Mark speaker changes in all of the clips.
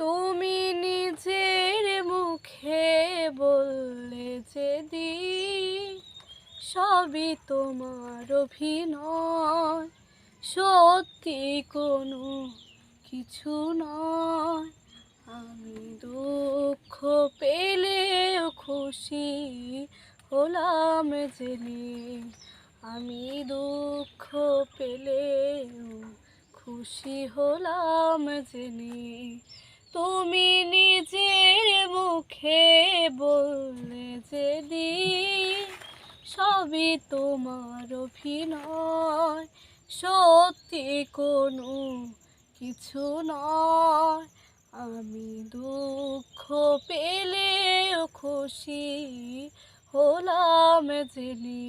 Speaker 1: তুমি নিজের মুখে বললে যে দিন সবই তোমার অভিনয়। সত্যি কোনো কিছু নয়। আমি দুঃখ পেলেও খুশি হলাম জেনে আমি দুঃখ পেলেও খুশি হলাম জেনে তুমি নিজের মুখে বললে যে দিন সবই তোমার অভিনয়। সত্যি কোনো কিছু নয়। আমি দুঃখ পেলেও খুশি হলাম জেনে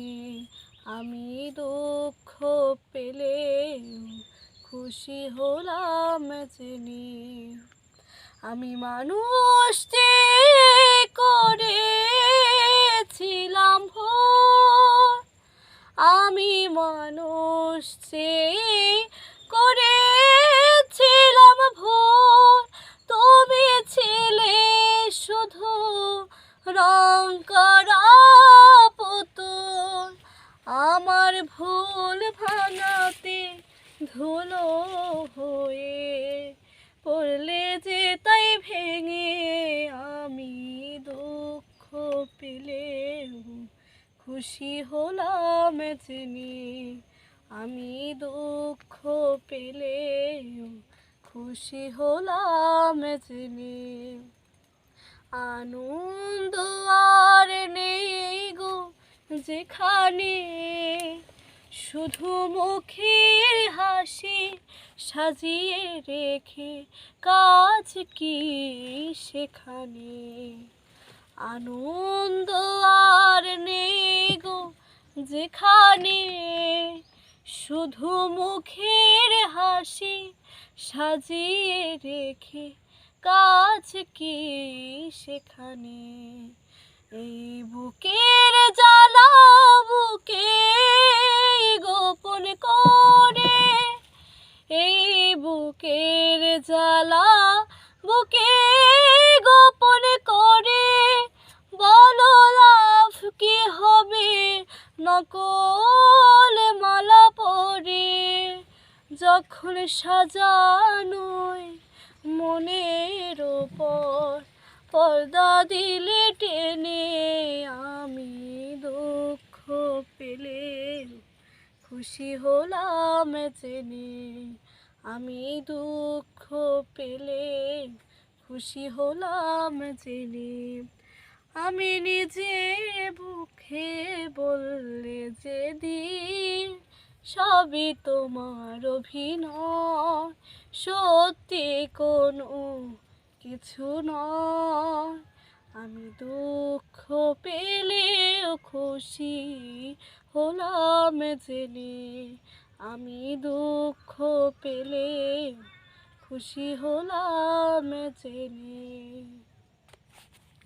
Speaker 1: আমি দুঃখ পেলেও খুশি হলাম জেনে আমি মানুষ করেছিলাম ভুল আমি মানুষ করেছিলাম ভুল তুমি ছিলে শুধু রং করা আমার ভুল ভাঙাতে ধুলো হয়ে পড়লে ভেঙে আমি দুঃখ পেলেও খুশি হলাম জেনে আমি দুঃখ পেলেও খুশি হলাম জেনে আনন্দ আর নেই গো যেখানে, শুধু মুখের হাসি সাজিয়ে রেখে কাজ কি সেখানে? আনন্দ আর নেই গো যেখানে। শুধু মুখের হাসি সাজিয়ে রেখে কাজ কি সেখানে? এই বুকের জ্বালা বুকে গোপন করে। এই বুকের জ্বালা বুকে গোপন করে। বলো লাভ কি হবে? নকল মালা পরে যখন সাজানোয় মনের ওপর পর্দা দিলে টেনে, আমি দুঃখ পেলে খুশি হলাম জেনে। আমি দুঃখ পেলে খুশি হলাম জেনে। আমি নিজে বুকে বললে যে দিন সবই তোমার অভিনয়। সত্যি কোনো কিছু নয়। আমি দুঃখ পেলেও খুশি হলাম জেনে। আমি দুঃখ পেলে খুশি হলাম জেনে।